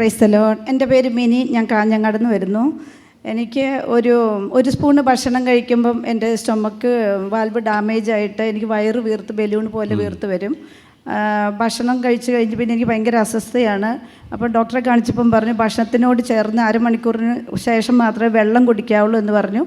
പ്രൈസ്തലോ എന്റെ പേര് മിനി. ഞാൻ കാഞ്ഞങ്ങാട് നിന്ന് വരുന്നു. എനിക്ക് ഒരു ഒരു സ്പൂണ് ഭക്ഷണം കഴിക്കുമ്പം എന്റെ സ്റ്റൊമക്ക് വാൽവ് ഡാമേജ് ആയിട്ട് എനിക്ക് വയറ് വീർത്ത് ബലൂൺ പോലെ വീർത്ത് വരും. ഭക്ഷണം കഴിച്ച് കഴിഞ്ഞ് പിന്നെ എനിക്ക് ഭയങ്കര അസ്വസ്ഥയാണ്. അപ്പോൾ ഡോക്ടറെ കാണിച്ചപ്പം പറഞ്ഞു ഭക്ഷണത്തിനോട് ചേർന്ന് അരമണിക്കൂറിന് ശേഷം മാത്രമേ വെള്ളം കുടിക്കാവുള്ളൂ എന്ന് പറഞ്ഞു.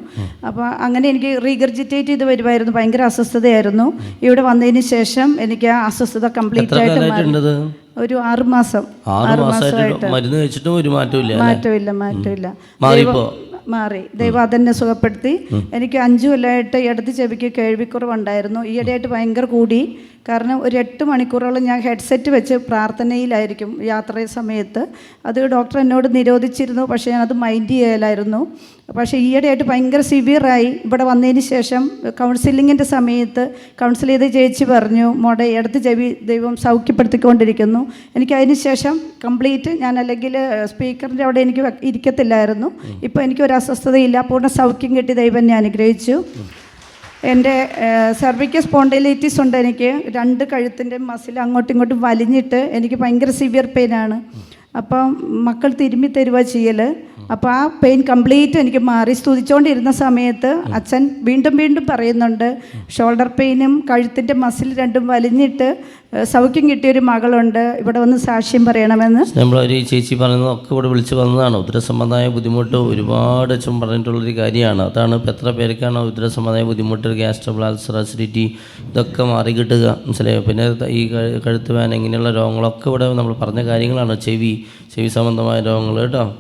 അപ്പോൾ അങ്ങനെ എനിക്ക് റീഗർജിറ്റേറ്റ് ചെയ്ത് വരുമായിരുന്നു. ഭയങ്കര അസ്വസ്ഥതയായിരുന്നു. ഇവിടെ വന്നതിന് ശേഷം എനിക്ക് ആ അസ്വസ്ഥത കംപ്ലീറ്റ് ആയിട്ട് ഒരു ആറുമാസം. ആറ് മാസമായിട്ട് മരുന്ന് കഴിച്ചിട്ടും ഒരു മാറ്റമില്ല മാറ്റമില്ല മാറ്റമില്ല മാറിപ്പോ? മാറി. ദൈവം അതെന്നെ സുഖപ്പെടുത്തി. എനിക്ക് അഞ്ചു കൊല്ലമായിട്ട് ഇടത്ത് ചെവിക്ക് കേൾവിക്കുറവുണ്ടായിരുന്നു. ഈയിടെയായിട്ട് ഭയങ്കര കൂടി. കാരണം ഒരു എട്ട് മണിക്കൂറോളം ഞാൻ ഹെഡ്സെറ്റ് വെച്ച് പ്രാർത്ഥനയിലായിരിക്കും യാത്ര സമയത്ത്. അത് ഡോക്ടർ എന്നോട് നിരോധിച്ചിരുന്നു. പക്ഷേ ഞാനത് മൈൻഡ് ചെയ്യലായിരുന്നു. പക്ഷേ ഈയിടെയായിട്ട് ഭയങ്കര സിവിയറായി. ഇവിടെ വന്നതിന് ശേഷം കൗൺസിലിങ്ങിന്റെ സമയത്ത് കൗൺസിൽ ചെയ്ത് ചേച്ചി പറഞ്ഞു. മോടെ ഇടത്ത് ചെവി ദൈവം സൗഖ്യപ്പെടുത്തിക്കൊണ്ടിരിക്കുന്നു. എനിക്ക് അതിന് ശേഷം കംപ്ലീറ്റ് ഞാൻ അല്ലെങ്കിൽ സ്പീക്കറിന്റെ അവിടെ എനിക്ക് ഇരിക്കത്തില്ലായിരുന്നു. ഇപ്പോൾ എനിക്കൊരു അസ്വസ്ഥതയില്ല പൂർണ സൗഖ്യം കിട്ടി ദൈവം ഞാൻ അനുഗ്രഹിച്ചു. എന്റെ സെർവിക്കൽ സ്പോണ്ടൈലൈറ്റിസ് ഉണ്ട് എനിക്ക്. രണ്ട് കഴുത്തിന്റെ മസിൽ അങ്ങോട്ടും ഇങ്ങോട്ടും വലിഞ്ഞിട്ട് എനിക്ക് ഭയങ്കര സിവിയർ പെയിനാണ് അപ്പം മക്കൾ തിരുമ്മി തരുക ചെയ്യൽ അപ്പോൾ ആ പെയിൻ കംപ്ലീറ്റ് എനിക്ക് മാറി. സ്തുതിച്ചുകൊണ്ടിരുന്ന സമയത്ത് അച്ഛൻ വീണ്ടും വീണ്ടും പറയുന്നുണ്ട് ഷോൾഡർ പെയിനും കഴുത്തിന്റെ മസിൽ രണ്ടും വലിഞ്ഞിട്ട് സൗഖ്യം കിട്ടിയൊരു മകളുണ്ട്. ഇവിടെ വന്ന് സാക്ഷ്യം പറയണമെന്ന്. നമ്മളൊരു ചേച്ചി പറയുന്നതൊക്കെ ഇവിടെ വിളിച്ചു വന്നതാണ്. ഉദരസംബന്ധമായ ബുദ്ധിമുട്ട് ഒരുപാട് അച്ഛൻ പറഞ്ഞിട്ടുള്ളൊരു കാര്യമാണ്. അതാണ് ഇപ്പം എത്ര പേർക്കാണ് ഉദരസംബന്ധമായ ബുദ്ധിമുട്ട് ഗ്യാസ്ട്രബിൾ അൾസർ അസിഡിറ്റി ഇതൊക്കെ മാറി കിട്ടുക മനസ്സിലായോ? പിന്നെ ഈ കഴു- കഴുത്ത് വേന ഇങ്ങനെയുള്ള രോഗങ്ങളൊക്കെ ഇവിടെ നമ്മൾ പറഞ്ഞ കാര്യങ്ങളാണ്. ചെവി ചെവി സംബന്ധമായ രോഗങ്ങൾ കേട്ടോ.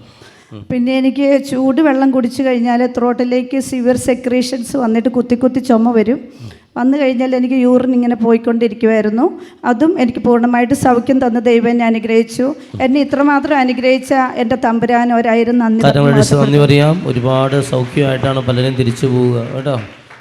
പിന്നെ എനിക്ക് ചൂട് വെള്ളം കുടിച്ചു കഴിഞ്ഞാൽ ത്രോട്ടിലേക്ക് സിവിയർ സെക്രീഷൻസ് വന്നിട്ട് കുത്തി കുത്തി ചുമ വരും. വന്നു കഴിഞ്ഞാൽ എനിക്ക് യൂറിൻ ഇങ്ങനെ പോയിക്കൊണ്ടിരിക്കുമായിരുന്നു അതും എനിക്ക് പൂർണമായിട്ട് സൗഖ്യം തന്ന ദൈവം എന്നെ അനുഗ്രഹിച്ചു. എന്നെ ഇത്രമാത്രം അനുഗ്രഹിച്ച എന്റെ തമ്പുരാൻ ഒരായിരം നന്ദി നന്ദി പറയാം. ഒരുപാട് സൗഖ്യമായിട്ടാണ് പലരും തിരിച്ചു പോവുക. കേട്ടോ?